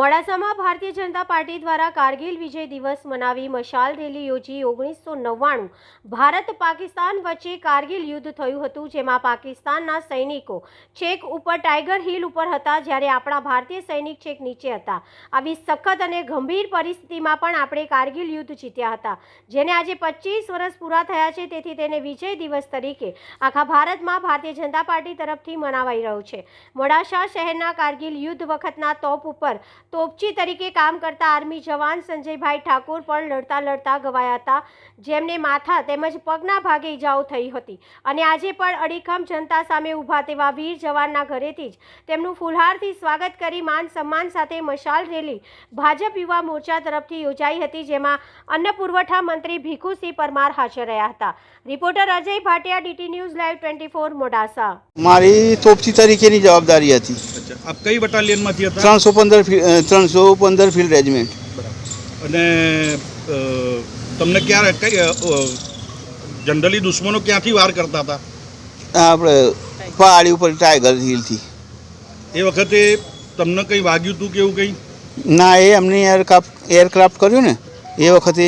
મોડાસામાં ભારતીય જનતા પાર્ટી દ્વારા કારગિલ વિજય દિવસ મનાવી મશાલ રેલી યોજી ઓગણીસો નવ્વાણું. ભારત પાકિસ્તાન વચ્ચે કારગિલ યુદ્ધ થયું હતું, જેમાં પાકિસ્તાનના સૈનિકો છેક ઉપર ટાઈગર હિલ ઉપર હતા, જ્યારે આપણા ભારતીય સૈનિક છેક નીચે હતા. આવી સખત અને ગંભીર પરિસ્થિતિમાં પણ આપણે કારગિલ યુદ્ધ જીત્યા હતા, જેને આજે પચીસ વર્ષ પૂરા થયા છે, તેથી તેને વિજય દિવસ તરીકે આખા ભારતમાં ભારતીય જનતા પાર્ટી તરફથી મનાવાઈ રહ્યું છે. મોડાસા શહેરના કારગિલ યુદ્ધ વખતના તોપ ઉપર તોપચી તરીકે કામ કરતા આર્મી જવાન સંજયભાઈ ઠાકોર પણ લડતા લડતા ગવાયા હતા. જેમને માથા તેમજ પગના ભાગે ઈજાઓ થઈ હતી. અને આજે પણ અડીખમ જનતા સામે ઊભા તેવા વીર જવાનના ઘરેથી જ તેમનું ફુલહારથી સ્વાગત કરી માન સન્માન સાથે મશાલ રેલી ભાજપ યુવા મોરચા તરફથી યોજાઈ હતી, જેમાં અન્ન પુરવઠા મંત્રી ભીખુસિંહ પરમાર હાજર રહ્યા હતા. Reporter Ajay Bhatia, DT news live twenty four Modasa. મારી તોપચી તરીકેની જવાબદારી હતી. અચ્છા આપ કઈ બટાલિયનમાંથી હતા? ત્રણસો પંદર ત્રણસો પંદર ફિલ્ડ રેજિમેન્ટ અને તમને ક્યારે કઈ જનરલી દુશ્મનો ક્યાંથી વાર કરતા હતા? આપણે પહાડી ઉપર ટાઈગર હિલથી એ વખતે તમને કંઈ વાગ્યું હતું કે એવું કંઈ? ના એ અમને એરક્રાફ્ટ એરક્રાફ્ટ કર્યું ને એ વખતે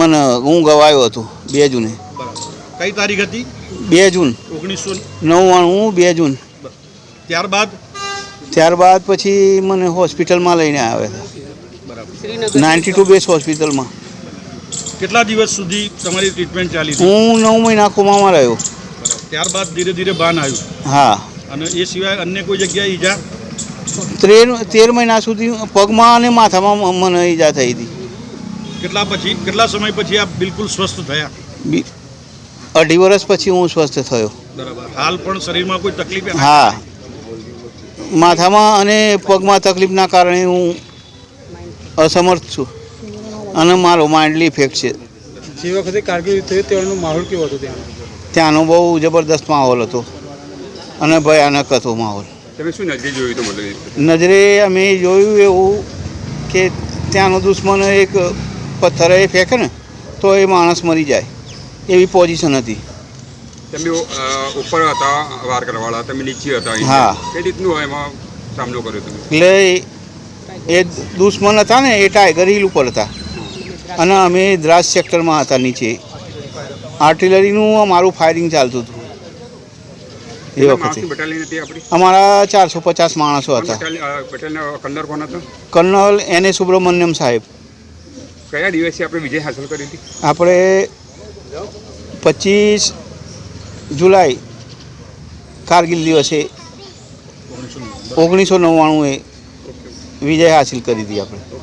મને હું ગવાયો હતો બે જૂને. બરાબર. કઈ તારીખ હતી? બે જૂન. ઓગણીસો નવ્વાણું બે જૂન. ત્યારબાદ? ત્યારબાદ પછી મને હોસ્પિટલમાં લઈને આવ્યા બરાબર. હતા નાઇન્ટી ટુ બેસ હોસ્પિટલમાં. કેટલા દિવસ સુધી તમારી ટ્રીટમેન્ટ ચાલી હું નવ મહિના કોમામાં રહ્યો. ત્યારબાદ ધીરે ધીરે બાન આવ્યું. હા. અને એ સિવાય અન્ય કોઈ જગ્યાએ ઈજા? તેર તેર મહિના સુધી પગમાં અને માથામાં મને ઈજા થઈ હતી. કેટલા પછી કેટલા સમય પછી આપ બિલકુલ સ્વસ્થ થયા? અઢી વર્ષ પછી હું સ્વસ્થ થયો. બરાબર. હાલ પણ શરીરમાં કોઈ તકલીફ હા. માથામાં અને પગમાં તકલીફના કારણે હું અસમર્થ છું. અને મારો માઇન્ડલી ઇફેક્ટ છે. જે વખતે કારગિલ યુદ્ધ થયું તેનો માહોલ કેવો હતો ત્યાં ત્યાંનો બહુ જબરદસ્ત માહોલ હતો. અને ભયાનક હતો માહોલ. તમે શું નજરે જોયું તો નજરે અમે જોયું એવું કે ત્યાંનો દુશ્મન એક પથ્થર એ ફેંકે ને તો એ માણસ મરી જાય. એવી પોઝિશન હતી. તમે ઉપર હતા વાર કરવાવાળા તમે નીચે હતા હા. કઈ રીતનું એમાં સામનો કર્યો તમે? એટલે એ દુશ્મન હતા ને એ ટાઈગર હિલ ઉપર હતા. અને અમે દ્રાસ સેક્ટરમાં હતા નીચે. આર્ટિલરીનું અમારું ફાયરિંગ ચાલતું હતું. એ વખતે. અમારા ચારસો પચાસ માણસો હતા. કર્નલ એને એ સુબ્રમણ્યમ સાહેબ. કયા દિવસે આપણે વિજય હાંસલ કરી હતી? આપણે પચીસ જુલાઈ કારગિલ દિવસે ઓગણીસો નવ્વાણુંએ વિજય હાસિલ કરી હતી આપણે.